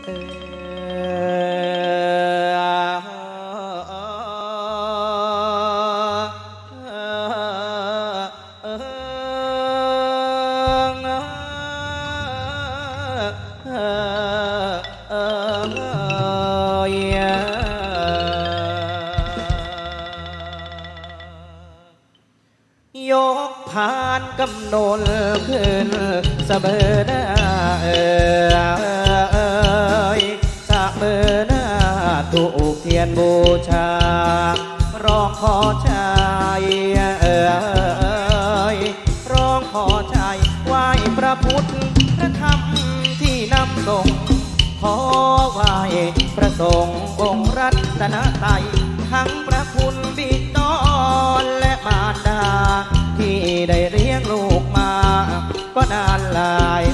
ยกผ่านกำโนนขึ้นสะเบอหน้าเอย ทียนบูชา ร้องขอใจเอยร้องขอใจไหว้พระพุทธพระธรรมที่นำส่งขอไหว้พระสงฆ์องค์รัตนไตยทั้งพระคุณบิดรและมารดา ที่ได้เลี้ยงลูกมา ก็นานหลาย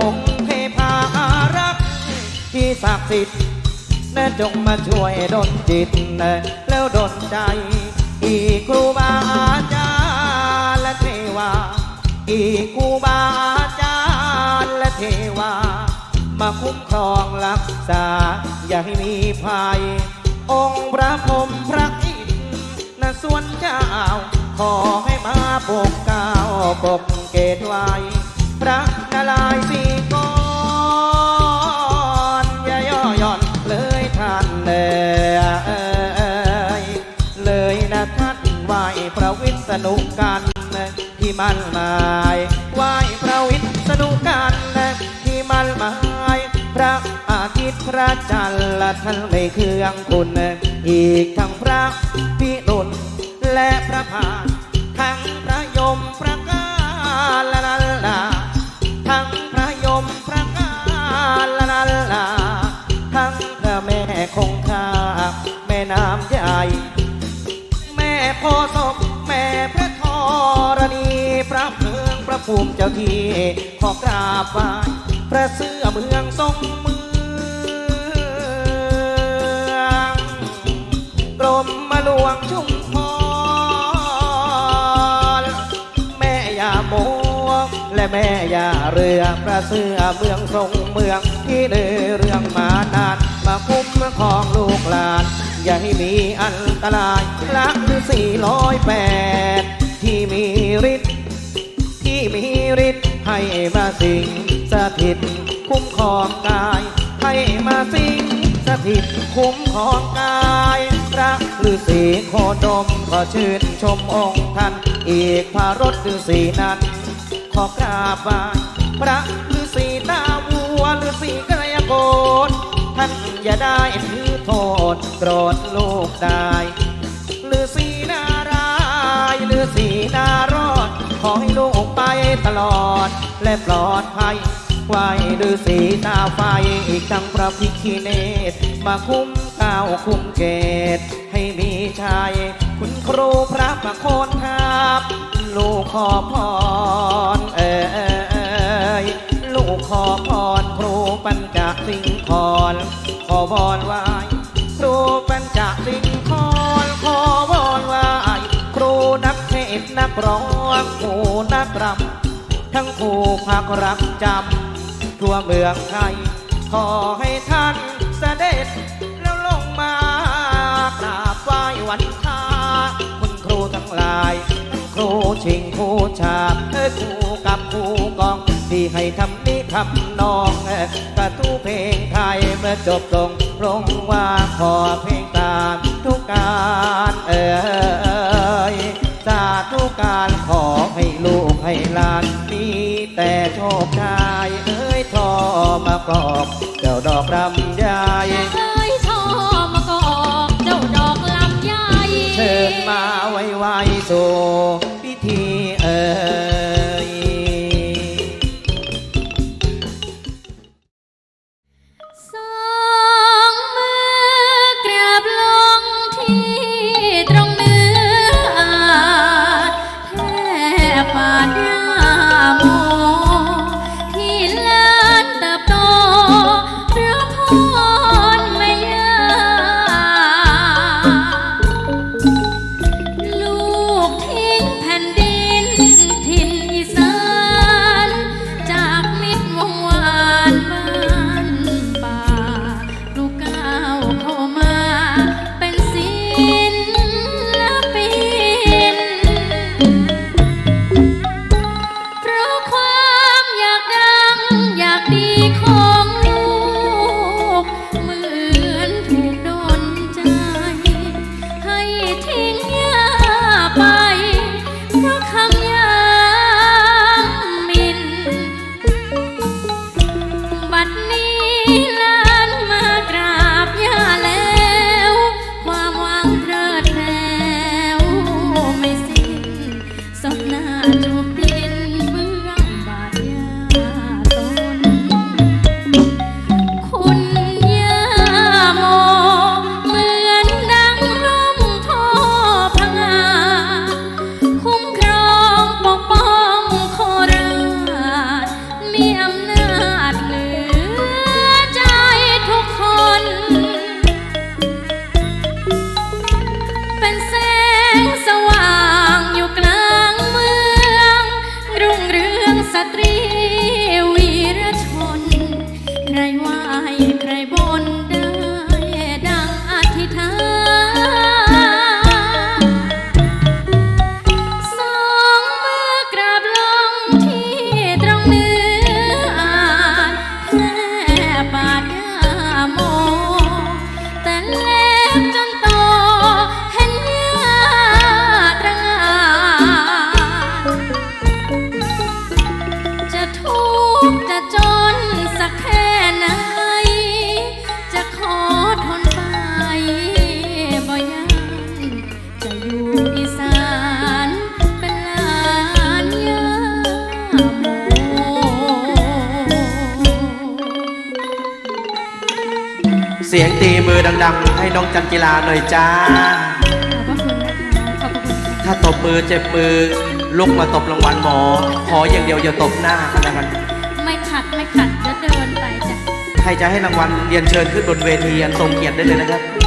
องค์เทพาอารักษ์ที่ศักดิ์สิทธิ์ นั่นจงมาช่วยดลจิต แล้วดลใจ อีกครูบาอาจารย์และเทวา อีกครูบาอาจารย์และเทวา มาคุ้มครองรักษา อย่าให้มีภัย องค์พระพรมพระอินทร์ณสวนเจ้า ขอให้มาปกเก้าปกเกตไว้พระนารายณ์สีก พระวิษณุกันที่มันหมายไหวพระวิษณุกันที่มันหมายพระอาทิตย์พระจันทร์และท่านไม่เครื่องคุณ อีกทั้งพระพิรุณและพระพาน ภูมิเจ้าที่ขอกราบไหว้พระเสื้อเมืองทรงเมืองกรมมาหลวงชุมพรแม่ยาโมและแม่ยาเรือพระเสื้อเมืองทรงเมืองที่เดินเรื่องมานานมาคุ้มครองลูกหลาน อย่าให้มีอันตรายลักหรือสี่ร้อยแปดที่มีฤทธิ์ มีฤทธิ์ให้มาสิงสถิต คุ้มครองกาย ให้มาสิงสถิต คุ้มครองกายพระฤาษีโคดมก็ชื่นชมองค์ท่านอีกพระรถฤาษีนั้น ขอกราบไหว้พระฤาษีตาวัวฤาษีกระยาโกฏท่านอย่าได้ถือโทษโกรธลูกได้ฤาษี ตลอด และปลอดภัยไหวฤาษีตาไฟอีกทั้งพระพิคีเนตมาคุ้มก้าวคุ้มเกต ให้มีชัยคุณครูพระประโคนครับลูกขอพรเอ่ยลูกขอพรครูปัญจสิงคอนขอวอนไหวครูปัญจสิงคอนขอวอนไหวครูนักเทศน์นักร้องครูนักรำ ทั้งครูพักรักจำทั่วเมืองไทย ขอให้ท่านเสด็จแล้วลงมากราบไหว้วันทาคุณครูทั้งหลายครูชิงครูชาบเออครูกับครูกอง ที่ให้ทำนี้ทำนองกระทู้เพลงไทยเมื่อจบลงลงว่าขอเพลงตามทุกการเอยสาธุการขอให้ลูก ให้หลานมีแต่โชคชายเอ้ยทอมากรอบเจ้าดอกรำยายเอ้ยชอบมากอกเจ้าดอกลำไยเชิญมาไว้ไว้สู่ สียงตีมือดัง ๆ ให้น้องจันกีฬาหน่อยจ้า ขอบพระคุณนะคะขอบพระคุณค่ะถ้าตบมือเจ็บมือลุกมาตบรางวัลหมอ ขออย่างเดียวอย่าตบหน้ากันแล้วกันไม่ขัดไม่ขัดจะเดินไปจ้ะ ใครจะให้รางวัลเรียนเชิญขึ้นบนเวทีอันทรงเกียรติได้เลยนะครับ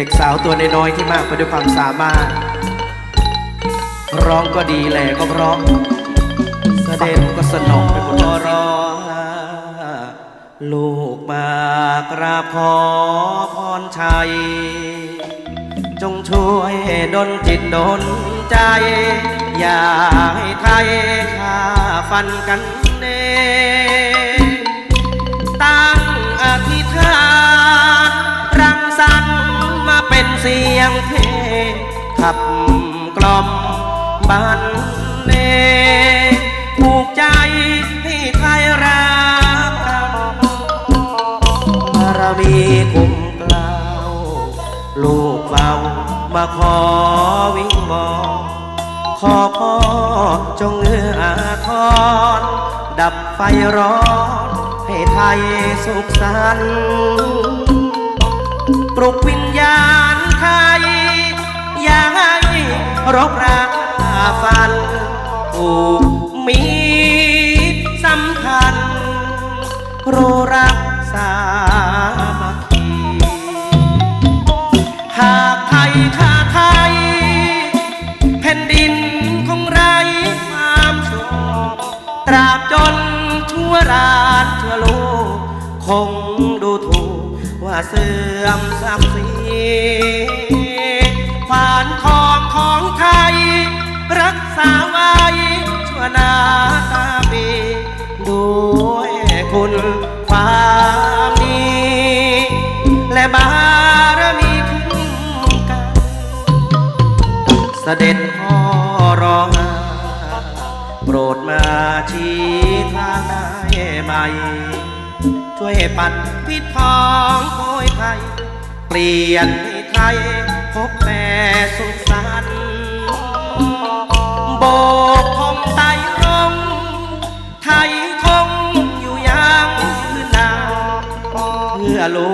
เด็กสาวตัวน้อยที่มากไปด้วยความสามารถ ร้องก็ดีแหละก็เพราะแสดงก็สนองไปหมดทั้งลูกมากราบขอพรชัย จงช่วยดลจิตดลใจ อย่าให้ไทยข้าฟันกันเน เสียงเพลงขับกล่อมบันเลงผูกใจให้ไทยรักกันบารมีคุ้มกล่าวลูกเฝ้ามาขอวิงวอนขอพ่อจงเอื้ออาทรดับไฟร้อนให้ไทยสุขสันต์ปลุกวิญญาณ ไทยอย่าให้รบราฟันผูกมีสำคัญรู้รักสามัคคีหากไทยข้าไทย แผ่นดินคงไร้ความสุขตราบจนทั่วราชทั่วโลกคงดูถูก ว่าเสื่อมศักดิ์ศรีขวานทองของไทย รักษาไว้ชั่วนาตาปีด้วยคุณความดีและบารมีคุ้มกันเสด็จพ่อรองมาโปรดมาชี้ทางได้ไหม ช่วยปัดพิษพองโพยภัยเปลี่ยนให้ไทย พบแต่สุขสันต์โบกธงไต่ลงไทยคงอยู่ยังยืนนานเพื่อลู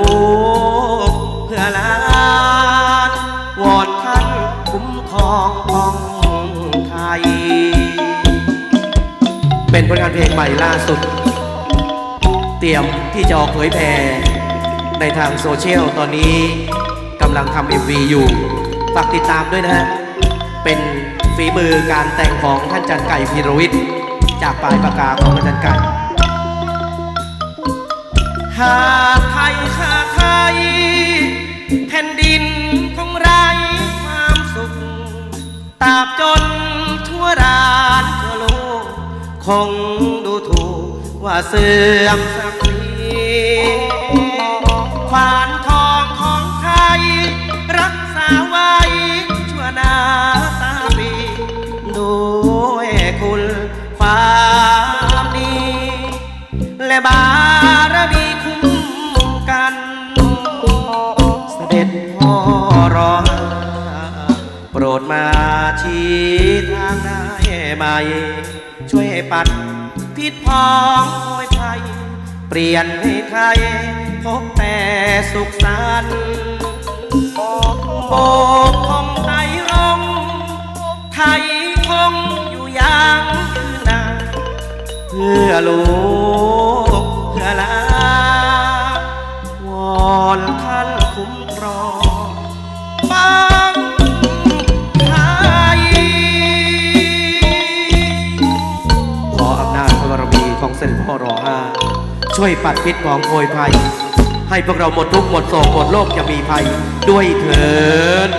กเพื่อหลานวอนท่านคุ้มครองของไทย เป็นผลงานเพลงใหม่ล่าสุด ตรียมที่จะออกเผยแพร่ในทางโซเชียลตอนนี้กำลังทำ MV อยู่ ฝากติดตามด้วยนะฮะ เป็นฝีมือการแต่งของท่านจันไก่พีรวิทย์จากปลายปากกาของท่านจันไก่ หากไทยข้าไทยแผ่นดินคงไรความสุขตราบจนทั่วรานทั่วโลกคงดูถูก ว่าเสื่อมศักดิ์ศรีควานทองของไทย รักษาไว้ชั่วนาตาปีด้วยคุณความดี และบารมีคุ้มกัน เสด็จพ่อรอโปรดมาชี้ทางได้ไหมช่วยปัด พิษพองโอยภัยเปลี่ยนให้ไทย พบแต่สุขสันต์โบกคงไทยรงไทยคงอยู่อย่างยืนนานเพื่อลูกเพื่อลาวอนท่านคุ้มครอง ด็จพ่อรอห้าช่วยปัดพิษของโอยภัย ให้พวกเราหมดทุกข์หมดโศกหมดโลกจะมีภัยด้วยเถิด